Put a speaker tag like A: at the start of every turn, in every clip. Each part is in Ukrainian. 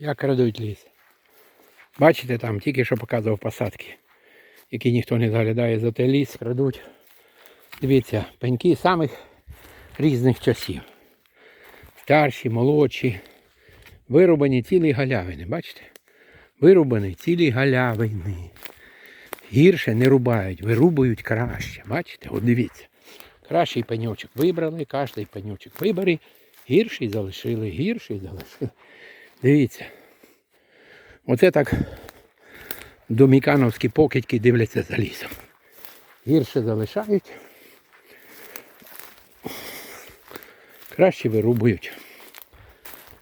A: Як крадуть ліс. Бачите, там тільки що показував посадки, які ніхто не заглядає за той ліс, крадуть. Дивіться, пеньки самих різних часів. Старші, молодші. Вирубані цілі галявини, бачите? Вирубані цілі галявини. Гірше не рубають, вирубують краще. Бачите? От дивіться. Кращий пеньочок вибрали, кожний пеньочок вибрали, гірший залишили, гірший залишили. Дивіться. Оце так домікановські покидьки дивляться за лісом. Гірше залишають. Краще вирубують.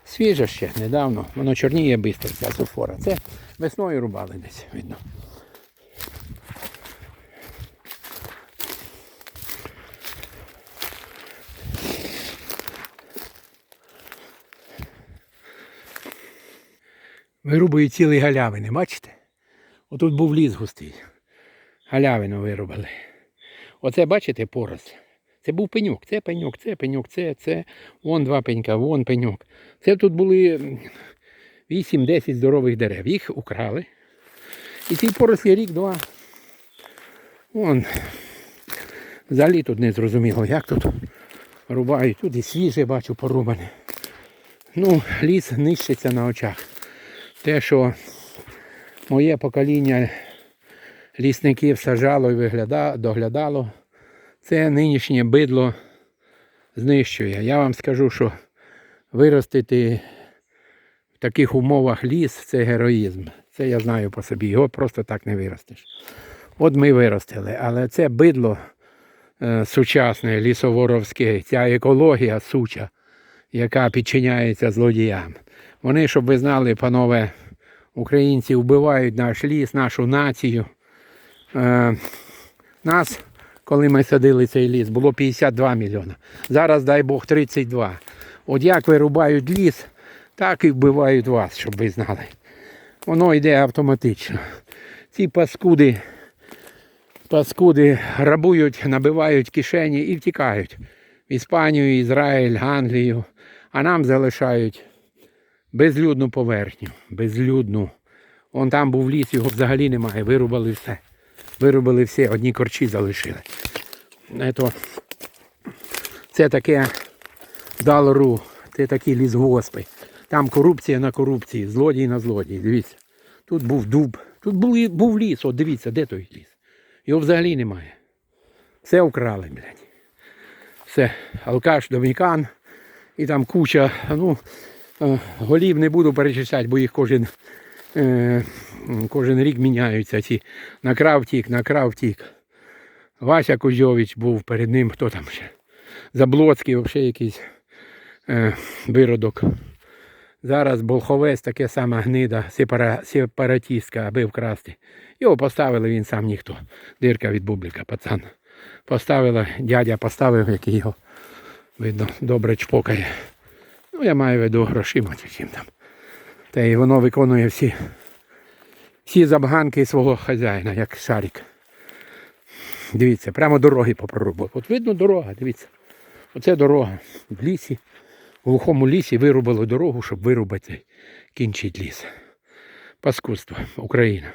A: Свіже ще недавно, воно чорніє швидко, ця суфора. Це весною рубали десь, видно. Вирубують цілі галявини, бачите? Отут був ліс густий. Галявину вирубали. Оце, бачите, поросль. Це був пеньок, це пеньок, це пеньок, це, це, вон два пенька, вон пеньок. Це тут були 8-10 здорових дерев. Їх украли. І ці порослі рік-два. Вон. Взагалі тут не зрозуміло, як тут рубають. Тут і свіже бачу порубане. Ну, ліс нищиться на очах. Те, що моє покоління лісників сажало і вигляда- доглядало, це нинішнє бидло знищує. Я вам скажу, що виростити в таких умовах ліс це героїзм. Це я знаю по собі. Його просто так не виростеш. От ми виростили, але це бидло е, сучасне, лісоворовське, ця екологія суча, яка підчиняється злодіям. Вони, щоб ви знали, панове, українці вбивають наш ліс, нашу націю. Е, нас, коли ми садили цей ліс, було 52 мільйона. Зараз, дай Бог, 32. От як вирубають ліс, так і вбивають вас, щоб ви знали. Воно йде автоматично. Ці паскуди, паскуди грабують, набивають кишені і втікають в Іспанію, Ізраїль, Англію, а нам залишають безлюдну поверхню, безлюдну. Вон там був ліс, його взагалі немає, вирубали все. Вирубили все, одні корчі залишили. Ето, це таке далору, це такі лісгоспи. Там корупція на корупції, злодій на злодій. Дивіться. Тут був дуб, тут був, був ліс, от дивіться, де той ліс. Його взагалі немає. Все вкрали, блядь. Все, алкаш, домікан, і там куча, ну, голів не буду перечисляти, бо їх кожен, е, кожен рік міняються. Ці накрав тік, накрав тік. Вася Кузьович був перед ним, хто там ще? Заблоцький, взагалі якийсь е, виродок. Зараз Болховець таке саме гнида, сепара, сепаратістка, аби вкрасти. Його поставили, він сам ніхто. Дирка від бублика, пацан. Поставила, дядя поставив, який його, видно, добре чпокає. Ну, я маю в виду грошима чи чим там. Та й воно виконує всі, всі забаганки свого хазяїна, як шарик. Дивіться, прямо дороги попробував. От видно дорога, дивіться. Оце дорога. В лісі, в глухому лісі вирубали дорогу, щоб вирубати, кінчити ліс. Паскудство, Україна.